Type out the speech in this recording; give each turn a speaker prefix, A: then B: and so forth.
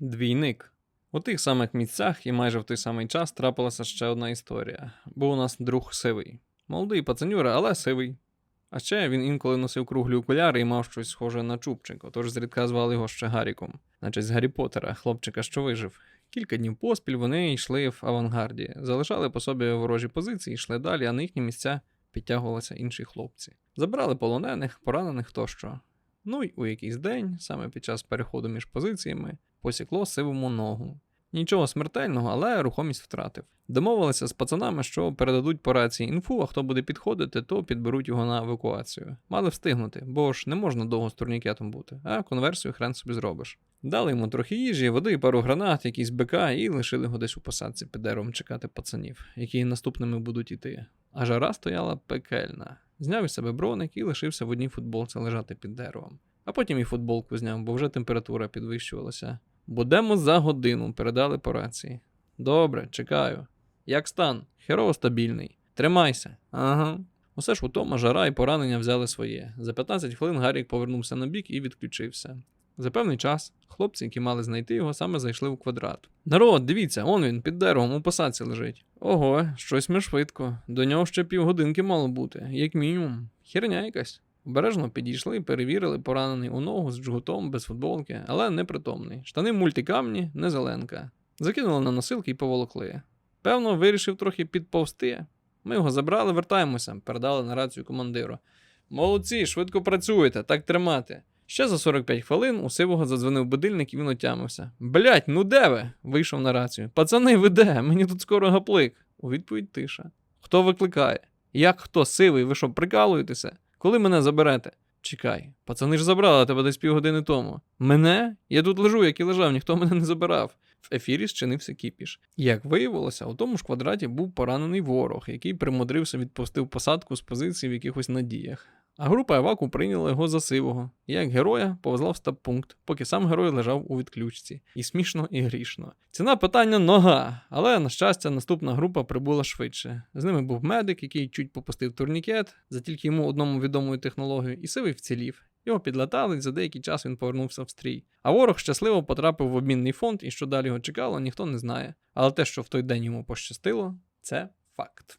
A: Двійник. У тих самих місцях і майже в той самий час трапилася ще одна історія. Був у нас друг сивий. Молодий пацанюра, але сивий. А ще він інколи носив круглі окуляри і мав щось схоже на чубчик, отож зрідка звали його ще Гаріком, наче з Гаррі Поттера, хлопчика, що вижив. Кілька днів поспіль вони йшли в авангарді, залишали по собі ворожі позиції, йшли далі, а на їхні місця підтягувалися інші хлопці. Забрали полонених, поранених тощо. Ну й у якийсь день, саме під час переходу між позиціями, посікло сивому ногу. Нічого смертельного, але рухомість втратив. Домовилися з пацанами, що передадуть по рації інфу, а хто буде підходити, то підберуть його на евакуацію. Мали встигнути, бо ж не можна довго з турнікетом бути, а конверсію хрен собі зробиш. Дали йому трохи їжі, води, пару гранат, якісь БК, і лишили його десь у посадці під деревом чекати пацанів, які наступними будуть іти. А жара стояла пекельна. Зняв із себе броник і лишився в одній футболці лежати під деревом. А потім і футболку зняв, бо вже температура підвищувалася. Будемо за годину, передали по рації. Добре, чекаю. Як стан? Херово стабільний. Тримайся. Ага. Усе ж утома, жара і поранення взяли своє. За 15 хвилин Гарік повернувся на бік і відключився. За певний час хлопці, які мали знайти його, саме зайшли у квадрат. Народ, дивіться, он він під деревом у посадці лежить. Ого, щось ми швидко. До нього ще півгодинки мало бути, як мінімум. Херня якась. Обережно підійшли, перевірили поранений у ногу з джгутом, без футболки, але непритомний. Штани мультикамні, не зеленка. Закинули на носилки і поволокли. Певно, вирішив трохи підповзти. Ми його забрали, вертаємося, передали на рацію командиру. Молодці, швидко працюєте, так тримати. Ще за 45 хвилин у сивого задзвонив будильник і він отямився. Блять, ну де ви? вийшов на рацію. Пацани, ви де? Мені тут скоро гаплик. У відповідь тиша. Хто викликає? Як хто сивий? Ви що, прикалуєтеся? Коли мене заберете? Чекай, пацани ж забрали тебе десь півгодини тому. Мене? Я тут лежу, як і лежав, ніхто мене не забирав. В ефірі зчинився кіпіш. Як виявилося, у тому ж квадраті був поранений ворог, який примудрився відпустив посадку з позиції в якихось надіях. А група Еваку прийняла його за сивого, і як героя повезла в стаб-пункт, поки сам герой лежав у відключці. І смішно, і грішно. Ціна питання нога, але, на щастя, наступна група прибула швидше. З ними був медик, який чуть попустив турнікет за тільки йому одному відомою технологією, і сивий вцілів. Його підлатали, і за деякий час він повернувся в стрій. А ворог щасливо потрапив в обмінний фонд, і що далі його чекало, ніхто не знає. Але те, що в той день йому пощастило, це факт.